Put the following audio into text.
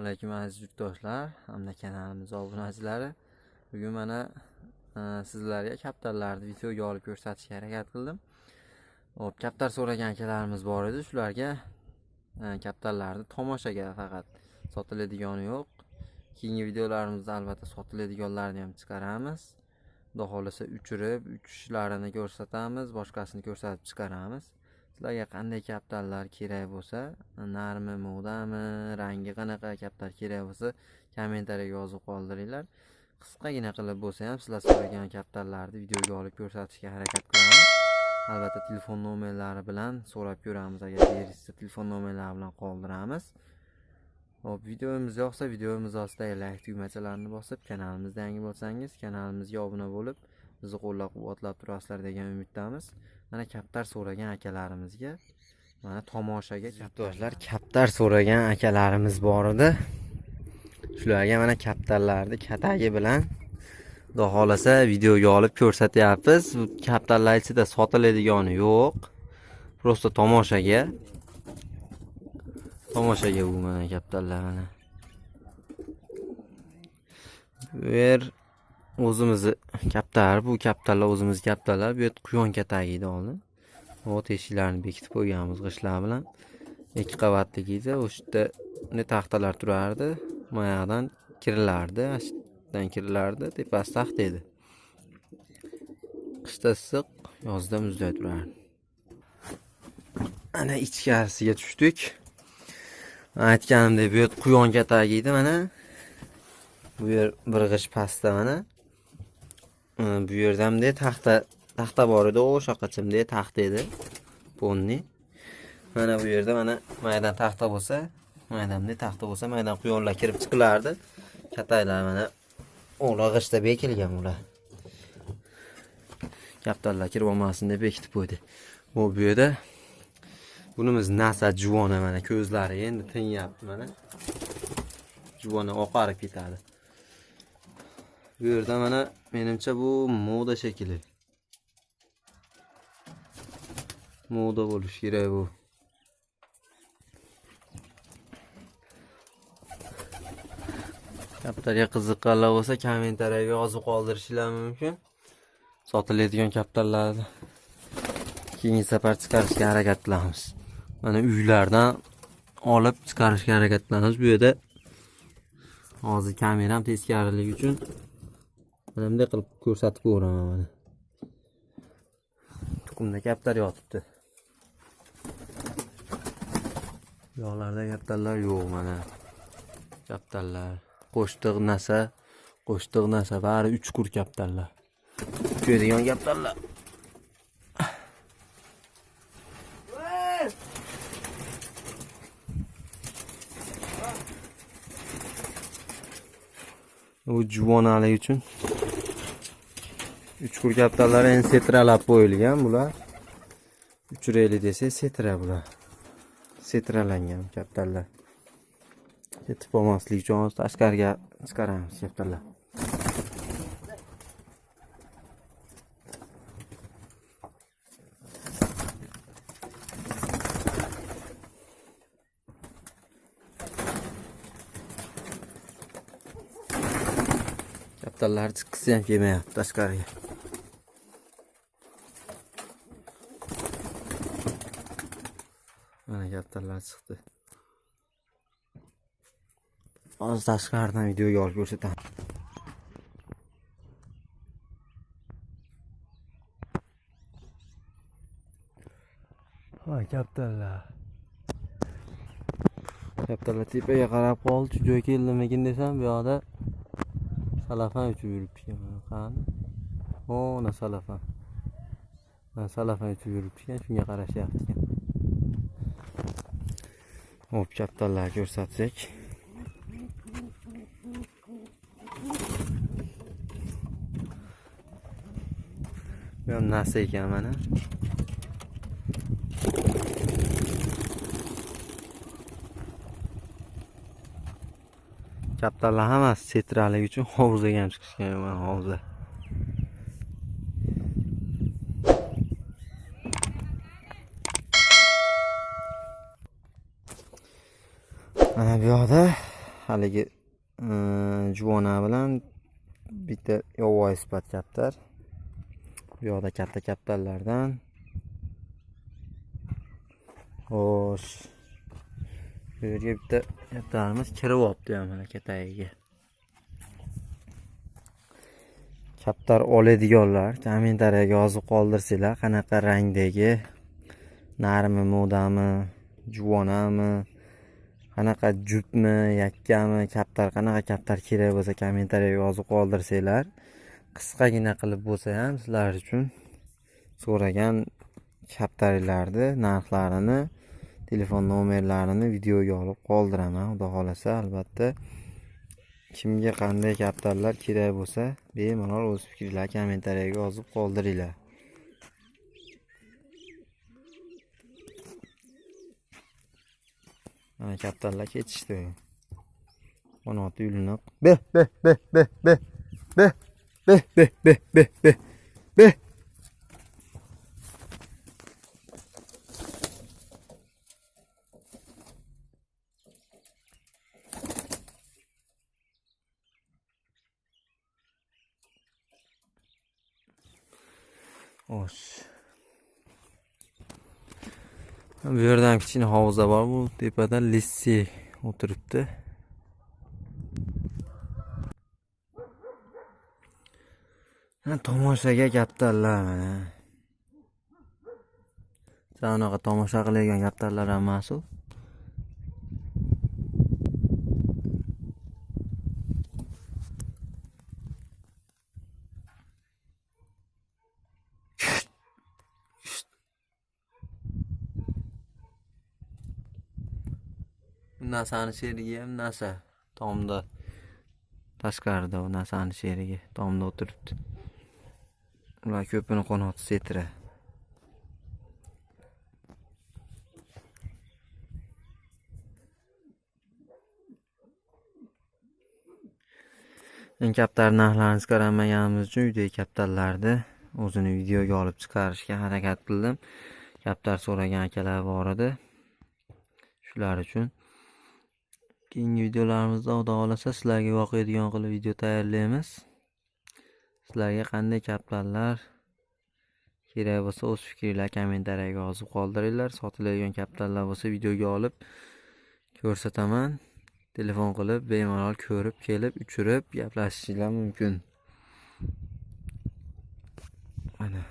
assalomu alaykum aziz yurtdoshlar hamda kanalimiz obunachilari bugun mana e, sizlarga kaptarlarni videoga olib ko'rsatishga harakat qildim. Hop kaptar so'ragan akalarimiz bor edi shularga e, kaptarlarni tomoshaga faqat sotiladigani yo'q. Keyingi videolarimizda albatta sotiladiganlarni ham chiqaramiz. Xudo xohlasa uchirib uchishlarini ko'rsatamiz boshqasini ko'rsatib chiqaramiz. Sizlarga qanday kaptarlar kerak bo'lsa narmi mo'dami rangi qanaqa kaptar kerak bo'lsa kommentariyaga yozib qoldiringlar. Qisqagina qilib bo'lsa ham sizlar so'ragan kaptarlarni videoga olib ko'rsatishga harakat qilamiz. Albatta telefon nomerlari bilan so'rab ko'ramiz agar berishsa telefon nomerlari bilan qoldiramiz. Hop videomiz yoqsa videomiz ostidagi like tugmachalarini bosib kanalimizda yangi bo'lsangiz kanalimizga obuna bo'lib bizni qo'llab quvvatlab turasizlar degan umiddamiz. Mana kaptar so'ragan akalarimizga mana tomoshaga yurtdoshlar kaptar so'ragan akalarimiz bor edi. Shularga mana kaptarlarni katagi bilan xudo xohlasa videoga olib ko'rsatyapmiz. Bu kaptarlar ichida sotiladigani yo'q. Просто tomoshaga. Tomoshaga bu mana kaptarlar mana. Bu yer o'zimizni kaptar bu kaptarlar o'zimizni kaptarlar. Bu yer quyon katagi edi oldin. O teshiklarni bekitib qo'yganmiz g'ishtlar bilan. İkki qavatlik edi o'sha yerda taxtalar turardi mayog'idan kirilardi ashdan kirilardi tepasi taxta edi. Qishda issiq yozda muzday turardi. Ana ichkarisiga tushdik. Aytganimdek bu yer quyon katagi edi mana. Bu yer bir g'isht pastda mana bu yerda bunday taxta taxta bor edi o'sha bunday taxta edi ponni mana bu yerda mana maydan taxta bo'lsa maydan bunday taxta bo'lsa maydan quyonlar kirib chiqilardi kataylar mana ular g'ishtda bekilgan ular kaptarlar kirib olmasin deb bekitib qo'ydi bu bu yerda bunimiz nasa juvona mana ko'zlari endi tinyapti mana juvona oqarib ketadi yerda mana menimcha bu moda shekilli moda bo'lishi kerak bu. Kaptarga qiziqqanlar bo'lsa kommentariyaga yozib qoldirishinglar mumkin sotiladigan kaptarlarni keyingi safar chiqarishga harakat qilamiz mana uylardan olib chiqarishga harakat qilamiz bu yerda hozir kameram teskariligi uchun mana bunday qilib ko'rsatib ko'raman mana. Tuxumda kaptar yotibdi. Bu yoqlarda kaptarlar yo'q mana. Kaptarlar qo'shtiq nasa qo'shtiq nasa bari uch kur kaptarlar kuyadigan kaptarlar bu juvonalik uchun uch kur kaptarlar endi setralab qo'yilgan bular uchiraylik desak setra bular setralangan kaptarlar ketib qolmaslik uchun hozir tashqariga chiqaramiz kaptarlar kaptarlar chiqqisi ham kelmayapti tashqariga kaptarlar chiqdi. Hozir tashqaridan videoga olib ko'rsataman. Ha kaptarlar kaptarlar tepaga qarab qoldi shu joy keldimikin desam bu yoqda salafan uchib yuribdi ekan. Qani? Mana salafan. Salafan uchib yuribdi ekan shunga qarashyapti ekan hop kaptarlarni ko'rsatsak bu ham nasa ekan mana kaptarlar hammasi setralik uchun hovzaga ham chiqishgan mana hovza mana bu yoqda haligi juvona bilan bitta yovvoyi sifat kaptar. Bu yoqda katta kaptarlardan. Xo'sh. Bu yerga bitta kaptarimiz kirib ham mana katagiga kaptar oladiganlar kommentariyaga yozib qoldirsanglar qanaqa rangdagi narmi modami juvonami? Qanaqa jupmi yakkami kaptar qanaqa kaptar kerak bo'lsa kommentariyaga yozib qoldirsanglar qisqagina qilib bo'lsa ham sizlar uchun so'ragan kaptarlarni narxlarini telefon nomerlarini videoga olib qoldiraman. Xudo xohlasa albatta kimga qanday kaptarlar kerak bo'lsa bemalol o'z fikringlar kommentariyaga yozib qoldiringlar mana kaptarlar ketishdi qanoti yulinib be be be be be be be be be be be be Xo'sh. bu yerdan kichkina hovuza bor bu tepada lissi o'tiribdi. Tomoshaga kaptarlar mana sanaqa tomosha qilayotgan kaptarlar hammasi u. Narsani sherigi ham nasa tomda tashqarida u nasani sherigi tomda o'tiribdi. Ular ko'pini qanoti setra. Eng kaptar narxlarini chiqarmaganimiz uchun uydagi kaptarlarni o'zini videoga olib chiqarishga harakat qildim. Kaptar so'ragan akalar bor edi. Shular uchun keyingi videolarimizda xudo xohlasa sizlarga yoqadigan qilib video tayyorlaymiz. Sizlarga qanday kaptarlar kerak bo'lsa o'z fikringlar kommentariyaga yozib qoldiringlar. Sotiladigan kaptarlar bo'lsa videoga olib ko'rsataman. Telefon qilib bemalol ko'rib, kelib, uchirib gaplashishinglar mumkin. Mana